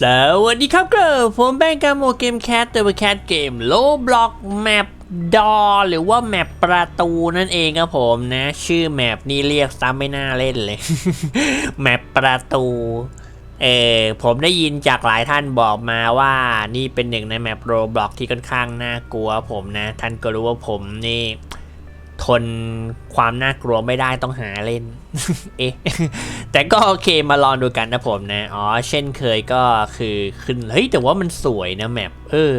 สวัสดีครับเก็ผมแบงกาโมเกมแคทเตอร์แคทเกมโลบล็อกแมปดอหรือว่าแมปประตูนั่นเองครับผมนะ ชื่อแมปนี่เรียกซ้ำไม่น่าเล่นเลย แมปประตู เออผมได้ยินจากหลายท่านบอกมาว่านี่เป็นหนึ่งในแมปโรบล็อกที่ค่อนข้างน่ากลัวผมนะ ท่านก็รู้ว่าผมนี่ ทนความน่ากลัวไม่ได้ต้องหาเล่น เอ๊ะ แต่ก็โอเคมาลองดูกันนะผมนะ อ๋อ เช่นเคยก็คือขึ้น เฮ้ย แต่ว่ามันสวยนะแมป เออ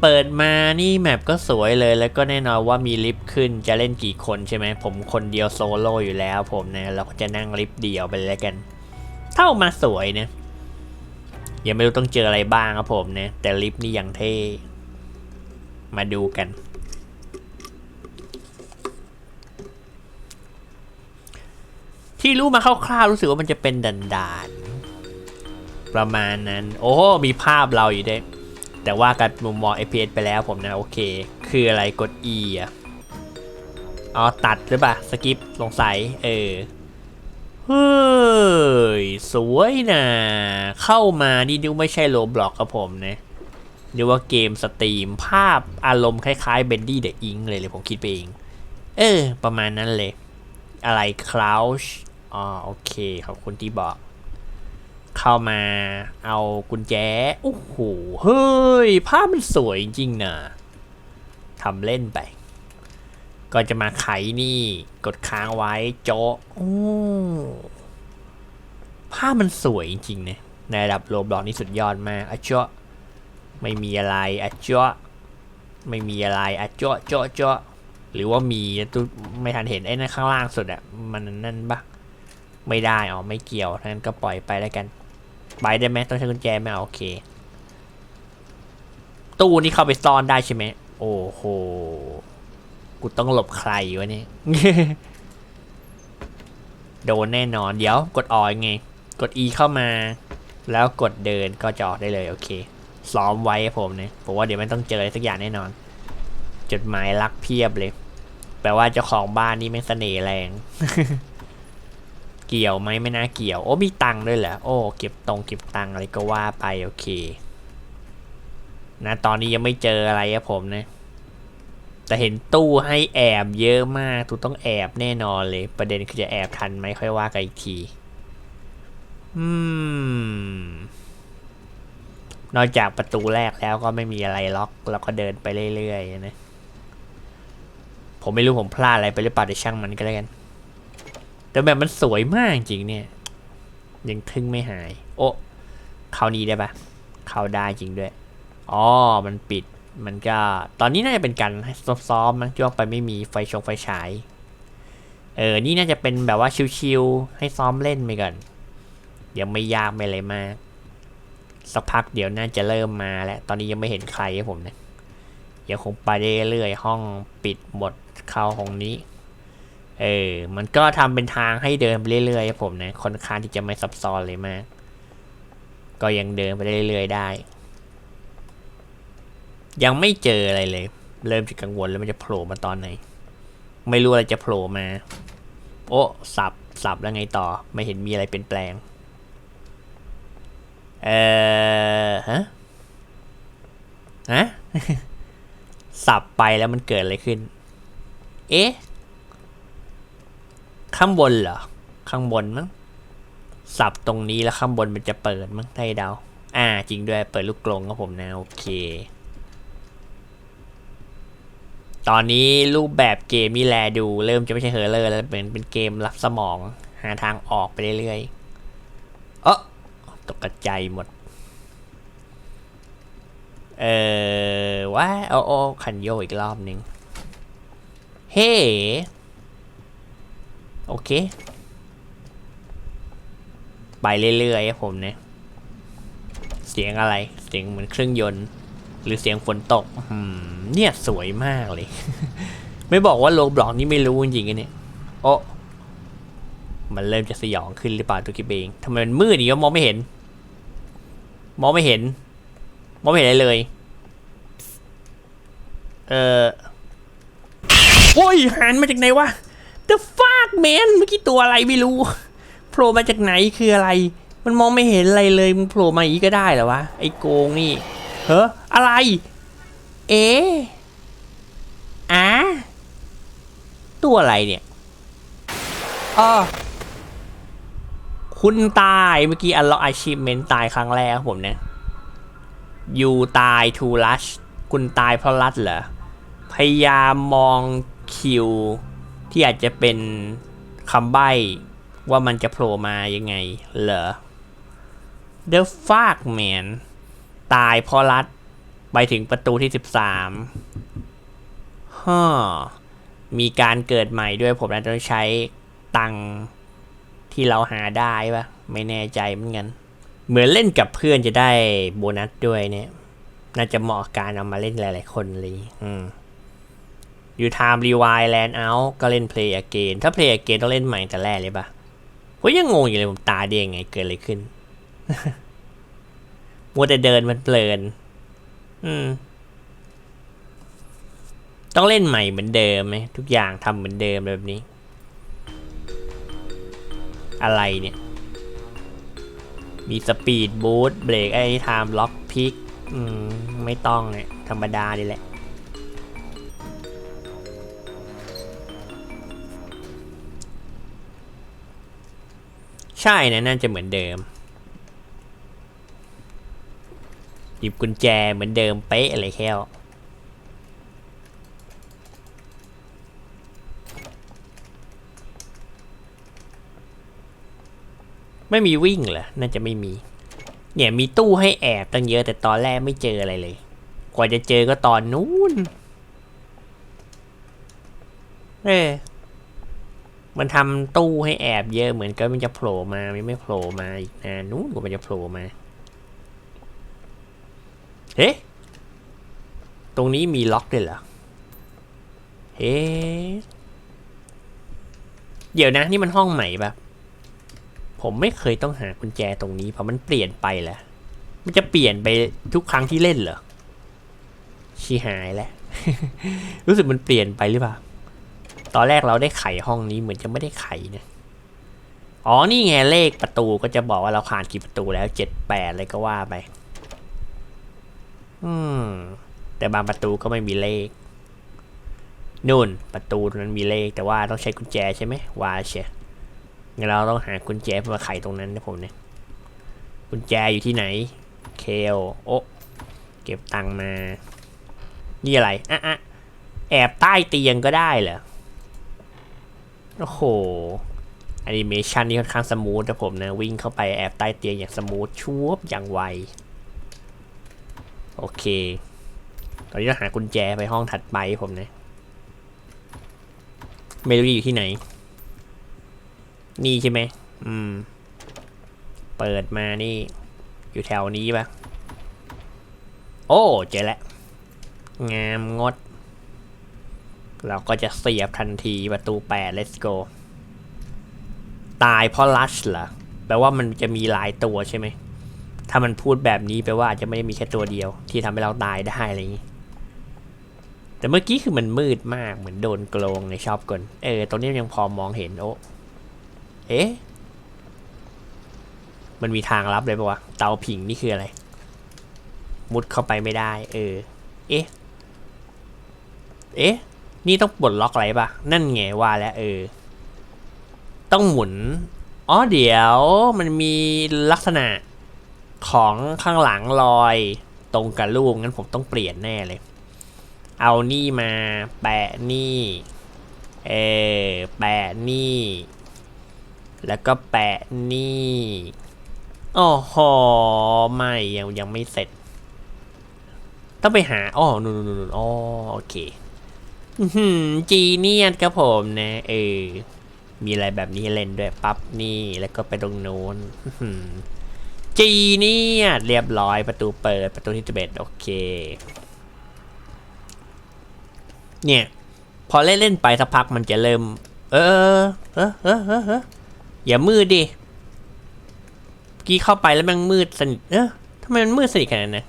เปิดมานี่แมปก็สวยเลย แล้วก็แน่นอนว่ามีลิฟต์ขึ้น จะเล่นกี่คนใช่ไหม ผมคนเดียวโซโล่อยู่แล้วผมนะ เราก็จะนั่งลิฟต์เดียวไปแล้วกัน เท่ามาสวยนะยังไม่รู้ต้องเจออะไรบ้างครับผมนะ แต่ลิฟต์นี่ยังเท่ มาดูกัน ที่รู้มาคร่าวๆรู้สึกว่ามันจะเป็นดันดานประมาณนั้น โอ้มีภาพเราอยู่ด้วยแต่ว่ากับมุมมอง FPS ไปแล้วผมนะ โอเค คืออะไรกด E อะอ๋อตัดหรือเปล่าสกิปสงสัยเออ เฮ้ย สวยนะเข้ามานี่ดูไม่ใช่โลบล็อกครับผมนะดูว่าเกมสตรีมภาพอารมณ์คล้ายๆเบนดี้เดอะอิงเลยเลยผมคิดไปเอง เออ ประมาณนั้นเลย อะไร crouch อ๋อโอเคขอบคุณที่บอก เข้ามาเอากุญแจโอ้โหเฮ้ยภาพมันสวยจริงนะทำเล่นไป ก็จะมาไขนี่ กดค้างไว้โจะโอ้ภาพมันสวยจริงๆนะในระดับโลบล็อกนี่สุดยอดมากอะเจาะไม่มีอะไรอะเจาะไม่มีอะไรอะเจาะเจาะเจาะหรือว่ามีตุไม่ทันเห็นไอ้นั่นข้างล่างสุดอะมันนั่นปะ ไม่ได้อ๋อไม่เกี่ยวนั้นก็ปล่อยไปแล้วกัน ไปได้ไหมต้องใช้กุญแจไหมอะโอเค ตู้นี้เข้าไปซ่อนได้ใช่ไหมโอ้โหกูต้องหลบใครวะเนี่ยโดนแน่นอน เดี๋ยวกดออยไง กด E เข้ามา แล้วกดเดินก็จะออกได้เลยโอเคซ้อมไว้ผมเนี่ยผมว่าเดี๋ยวมันต้องเจออะไรสักอย่างแน่นอน จดหมายรักเพียบเลย แปลว่าเจ้าของบ้านนี่ไม่งเสน่ห์แรง เกี่ยวไหมไม่น่าเกี่ยว โอ้มีตังค์ด้วยเหรอโอ้เก็บตรงเก็บตังค์อะไรก็ว่าไปโอเค นะตอนนี้ยังไม่เจออะไรครับผมนะแต่เห็นตู้ให้แอบเยอะมากตูต้องแอบแน่นอนเลย ประเด็นคือจะแอบทันไหมค่อยว่ากันอีกที อืม นอกจากประตูแรกแล้วก็ไม่มีอะไรล็อก แล้วก็เดินไปเรื่อยๆนะ ผมไม่รู้ผมพลาดอะไรไปหรือเปล่าเดี๋ยวช่างมันก็แล้วกัน แต่แบบมันสวยมากจริงเนี่ย ยังทึ่งไม่หาย โอ้เข้านี้ได้ปะเข้าได้จริงด้วยอ๋อมันปิดมันก็ ตอนนี้น่าจะเป็นการซ้อมๆมั้งที่ว่าไปไม่มีไฟชงไฟฉาย เออ นี่น่าจะเป็นแบบว่าชิวๆให้ซ้อมเล่นไปก่อนยังไม่ยากไม่อะไรมาก สักพักเดี๋ยวน่าจะเริ่มมาแล้ว ตอนนี้ยังไม่เห็นใครครับผมเนี่ยยังคงไปเรื่อยๆห้องปิดหมดเข้าห้องนี้ เออ มันก็ทำเป็นทางให้เดินไปเรื่อยๆครับผมนะค่อนข้างที่จะไม่ซับซ้อนเลยมาก ก็ยังเดินไปเรื่อยๆได้ ยังไม่เจออะไรเลย เริ่มจะกังวลแล้วมันจะโผล่มาตอนไหน ไม่รู้อะไรจะโผล่มา โอ้สับสับแล้วไงต่อ ไม่เห็นมีอะไรเปลี่ยนแปลง เออฮะฮะสับไปแล้วมันเกิดอะไรขึ้น เอ๊ะ ข้างบนเหรอ ข้างบนมั้งสับตรงนี้แล้วข้างบนมันจะเปิดมั้งไทยเดา อ่า จริงด้วยเปิดลูกกลงครับผมนะ โอเค ตอนนี้รูปแบบเกมนี่แลดู เริ่มจะไม่ใช่เฮอร์เลอร์แล้วเป็นเป็นเกมรับสมอง หาทางออกไปเรื่อยๆเออตกใจหมด เออว่าเอาโอาคันโยกอีกรอบหนึ่งเฮ้ โอเค ไปเรื่อยๆครับผมเนี่ย เสียงอะไร เสียงเหมือนเครื่องยนต์ หรือเสียงฝนตกอืมเนี่ยสวยมากเลย ไม่บอกว่าโลบล็อกนี่ไม่รู้จริงๆเนี่ย โอ้มันเริ่มจะสยองขึ้นหรือเปล่าตัวคิเองทำไมมันมืดอย่างนี้มองไม่เห็น มองไม่เห็น มองไม่เห็นอะไรเลย เออโอ้ยหันมาจากไหนวะ The fuck man เมื่อกี้ตัวอะไรไม่รู้โผล่มาจากไหนคืออะไร มันมองไม่เห็นอะไรเลยมึงโผล่มาอย่างนี้ก็ได้เหรอวะไอ้โกงนี่เฮ้ออะไร เอ๊อะตัวอะไรเนี่ยอ้อคุณตายเมื่อกี้อันล็อกอาชีพเมนตายครั้งแรกครับผมเนี่ยยูตายทูลัชคุณตายเพราะรัดเหรอพยายามมองคิว ที่อาจจะเป็นคำใบ้ว่ามันจะโผล่มายังไง เหรอ The fuck man ตายเพราะรัดไปถึงประตูที่ 13ฮ่อมีการเกิดใหม่ด้วยผมอาจจะต้องใช้ตังที่เราหาได้ปะไม่แน่ใจเหมือนกัน เหมือนเล่นกับเพื่อนจะได้โบนัสด้วยเนี่ย น่าจะเหมาะการเอามาเล่นหลาย ๆ คนเลย อืม อยู่ time rewind land out ก็เล่น play again ถ้า play again ต้องเล่นใหม่แต่แรกเลยปะผมยังงงอยู่เลยผมตาเด้งไงเกิดอะไรขึ้น มัวแต่เดินมันเพลิน อืม ต้องเล่นใหม่เหมือนเดิมไหมทุกอย่างทำเหมือนเดิมแบบนี้ อะไรเนี่ย มีสปีดบูทเบรกไอ้ไทม์ล็อกพิก อืม ไม่ต้องเนี่ยธรรมดาดีแหละ ใช่นะน่าจะเหมือนเดิม หยิบกุญแจเหมือนเดิมเป๊ะเลยแค่วไม่มีวิ่งเหรอ น่าจะไม่มี เนี่ยมีตู้ให้แอบตั้งเยอะแต่ตอนแรกไม่เจออะไรเลย กว่าจะเจอก็ตอนนู้น เอ้ มันทำตู้ให้แอบเยอะเหมือนกันมันจะโผล่มาไมันไม่โผล่มาอีกนานนู้นกว่ามันจะโผล่มาเฮ้ตรงนี้มีล็อกด้วยเหรอเฮ้เดี๋ยวนะ นี่มันห้องใหม่ปะผมไม่เคยต้องหากุญแจตรงนี้เพราะมันเปลี่ยนไปแหละมันจะเปลี่ยนไปทุกครั้งที่เล่นเหรอชีหายแล้ว รู้สึกมันเปลี่ยนไปหรือเปล่า ตอนแรกเราได้ไขห้องนี้เหมือนจะไม่ได้ไขนะอ๋อ นี่ไงเลขประตูก็จะบอกว่าเราผ่านกี่ประตูแล้วเจ็ดแปดอะไรก็ว่าไป อืม แต่บางประตูก็ไม่มีเลขนู่นประตูนั้นมีเลขแต่ว่าต้องใช้กุญแจใช่ไหมว่าเชงั้นเราต้องหากุญแจเพื่อมาไขตรงนั้นนะผมเนี่ยกุญแจอยู่ที่ไหน เคลโอเก็บตังค์มา นี่อะไรอะอะแอบใต้เตียงก็ได้เหรอ โอ้โหแอนิเมชันนี่ค่อนข้างสมูทนะผมนะวิ่งเข้าไปแอบใต้เตียงอย่างสมูทชูบอย่างไว โอเค ตอนนี้เราหากุญแจไปห้องถัดไปผมนะไม่รู้อยู่ที่ไหน นี่ใช่ไหม อืม เปิดมานี่ อยู่แถวนี้ปะโอ้ เจอแล้ว งามงด เราก็จะเสียบทันทีประตูแปด let's go ตายเพราะลัชเหรอแปลว่ามันจะมีหลายตัวใช่ไหม ถ้ามันพูดแบบนี้แปลว่าอาจจะไม่ได้มีแค่ตัวเดียว ที่ทำให้เราตายได้อะไรอย่างนี้ แต่เมื่อกี้คือมันมืดมากเหมือนโดนโกลงในชอบกลเออตรงนี้ยังพอมองเห็นโอ้เอ๊ะมันมีทางลับเลยปะวะ เตาผิงนี่คืออะไร มุดเข้าไปไม่ได้ เออ เอ๊ะ เอ๊ะ นี่ต้องปลดล็อกอะไรปะนั่นไงว่าแล้วเออ ต้องหมุน อ๋อเดี๋ยวมันมีลักษณะของข้างหลังลอยตรงกับลูกงั้นผมต้องเปลี่ยนแน่เลย เอานี่มาแปะนี่ เออแปะนี่ แล้วก็แปะนี่อ้โหไม่ยังยังไม่เสร็จ ต้องไปหาอ๋อนู่นนู่นนู่นอ๋อโอเค จีเนียนครับผมนะเออ มีอะไรแบบนี้เล่นด้วยปั๊บนี่แล้วก็ไปตรงโน้นจีเนียนเรียบร้อยประตูเปิดประตูที่จะเบ็ดโอเค เนี่ย พอเล่นเล่นๆไปสักพักมันจะเริ่ม เออเออเออเออเอออย่ามืดดิกี้เข้าไปแล้วมันมืดสนิทเออทำไมมันมืดสนิทขนาดนั้น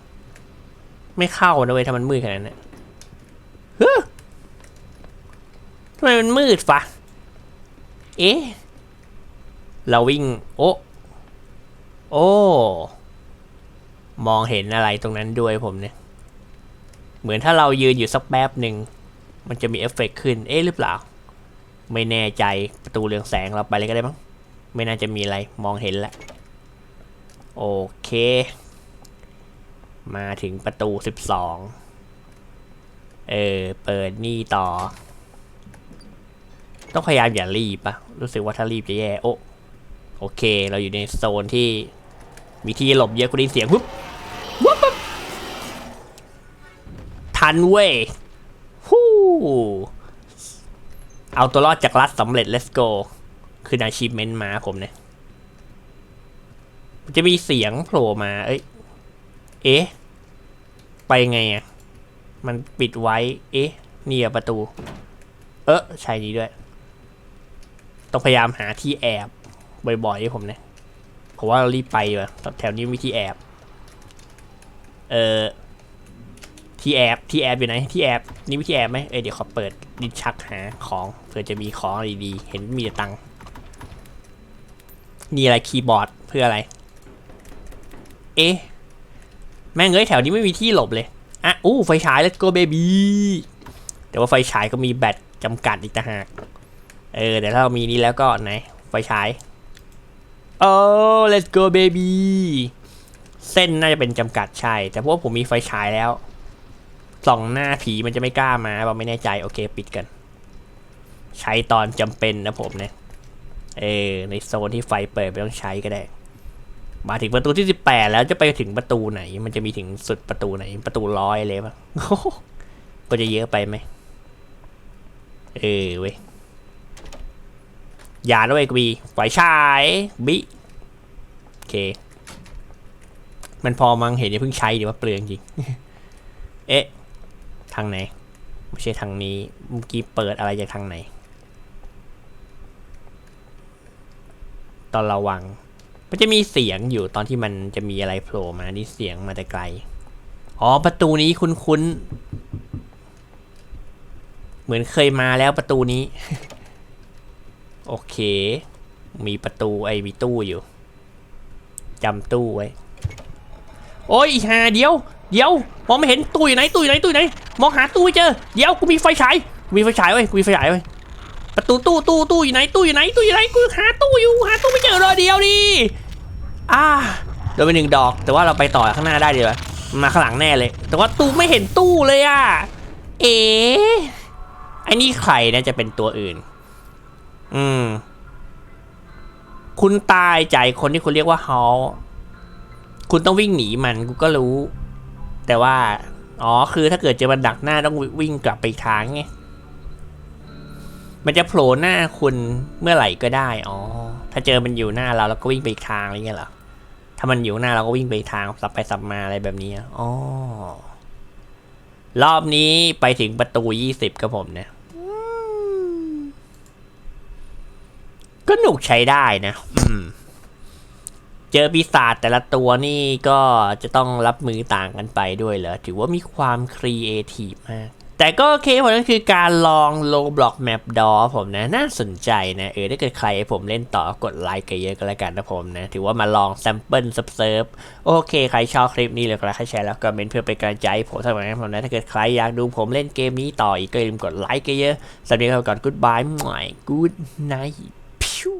ไม่เข้านะเว้ยถ้ามันมืดขนาดนั้นนะเฮ้อ ทำไมมันมืดฟะ เอ๊ะ เราวิ่ง โอ้โอ้ มองเห็นอะไรตรงนั้นด้วยผมเนี่ย เหมือนถ้าเรายืนอยู่สักแป๊บหนึ่ง มันจะมีเอฟเฟกต์ขึ้น เอ๊ะหรือเปล่า ไม่แน่ใจประตูเรืองแสงเราไปเลยก็ได้มั้ง ไม่น่าจะมีอะไรมองเห็นแล้วโอเค มาถึงประตูสิบสองเออ เปิดนี่ต่อ ต้องพยายามอย่ารีบปะรู้สึกว่าถ้ารีบจะแย่โอ้โอเค เราอยู่ในโซนที่มีที่หลบเยอะกว่านี้เสียงปุ๊บวุ๊บบทันเว้ยฮู้เอาตัวรอดจากรัฐสำเร็จ let's go คือ achievement มาผมเนี่ยจะมีเสียงโผล่มา เอ้ย เอ๊ะ ไปไงอะ มันปิดไว้ เอ๊ะ นี่อะประตู เออใช่นี้ด้วย ต้องพยายามหาที่แอบบ่อยๆให้ผมเนี่ยผมว่าเรารีบไปว่ะแถวนี้มีที่แอบ เอ่อที่แอบที่แอบอยู่ไหนที่แอบนี่มีที่แอบไหมเอ้ยเดี๋ยวขอเปิดดินชักหาของเผื่อจะมีของดีๆเห็นมีแต่ตังค์นี่อะไรคีย์บอร์ดเพื่ออะไร เอ๊ะแม่งเอ้ยแถวนี้ไม่มีที่หลบเลยอะอู้ไฟฉาย let's go baby แต่ว่าไฟฉายก็มีแบตจำกัดอีกต่างหาก เออ แต่ถ้าเรามีนี้แล้วก็ไหน ไฟฉาย โอ้ let's go baby เส้นน่าจะเป็นจำกัดใช่ แต่เพราะว่าผมมีไฟฉายแล้วส่องหน้าผีมันจะไม่กล้ามาเราไม่แน่ใจ โอเค ปิดกัน ใช้ตอนจำเป็นนะผมเนี่ย เออ ในโซนที่ไฟเปิดไม่ต้องใช้ก็ได้ มาถึงประตูที่18แล้วจะไปถึงประตูไหน มันจะมีถึงสุดประตูไหน ประตูร้อยเลยปะก็จะเยอะไปไหม เออเว้ย อย่าด้วยกบีไฟฉายบิโอเค มันพอมังเห็นอย่าเพิ่งใช้ดีว่าเปลืองจริง เอ๊ะ ทางไหน ไม่ใช่ทางนี้เมื่อกี้เปิดอะไรจากทางไหน ตอนระวัง มันจะมีเสียงอยู่ตอนที่มันจะมีอะไรโผล่มานี่เสียงมาแต่ไกล อ๋อ ประตูนี้คุ้นๆ เหมือนเคยมาแล้วประตูนี้ โอเค มีประตูไอ้มีตู้อยู่จำตู้ไว้ โอ้ยหาเดี๋ยว เดี๋ยวมองไม่เห็นตู้อยู่ไหนตู้อยู่ไหนตู้อยู่ไหน มองหาตู้ไม่เจอ เดี๋ยวกูมีไฟฉาย มีไฟฉายไว้กูมีไฟฉายไว้ประตูตู้ตู้ตู้อยู่ไหนตู้อยู่ไหนตู้อยู่ไหนกูหาตู้อยู่หาตู้ไม่เจอรอเดียวดิอ่าโดนไปหนึ่งดอก แต่ว่าเราไปต่อข้างหน้าได้ดีวะมาข้างหลังแน่เลย แต่ว่าตู้ไม่เห็นตู้เลยอะ เอ๋ไอ้นี่ใครนะจะเป็นตัวอื่น อืม คุณตายใจคนที่คุณเรียกว่าฮอลคุณต้องวิ่งหนีมันกูก็รู้ แต่ว่า อ๋อ คือถ้าเกิดเจอมันดักหน้าต้องวิ่งกลับไปอีกทางไง มันจะโผล่หน้าคุณเมื่อไหร่ก็ได้ อ๋อ ถ้าเจอมันอยู่หน้าเราเราก็วิ่งไปทางอะไรเงี้ยเหรอ ถ้ามันอยู่หน้าเราก็วิ่งไปทางสับไปสับมาอะไรแบบนี้ อ๋อ รอบนี้ไปถึงประตูยี่สิบครับผมเนี่ย ก็หนุกใช้ได้นะ อืม เจอปีศาจแต่ละตัวนี่ก็จะต้องรับมือต่างกันไปด้วยเหรอ ถือว่ามีความครีเอทีฟมาก แต่ก็โอเคผมนั่นคือการลองโลบล็อกแมปดอผมนะ น่าสนใจนะ เออถ้าเกิดใครให้ผมเล่นต่อกดไลค์กันเยอะก็แล้วกันนะผมนะ ถือว่ามาลองแซมเปิลซับเซิร์ฟโอเค ใครชอบคลิปนี้เลยก็ไลค์ใครแชร์แล้วก็เมนเพื่อเป็นกำลังใจให้ผมสำหรับนั้นผมนะถ้าเกิดใครอยากดูผมเล่นเกมนี้ต่ออีกก็อย่าลืมกดไลค์กันเยอะสำหรับวันนี้ก็ก่อนกูดบายหน่อยกูดไนท์ พิว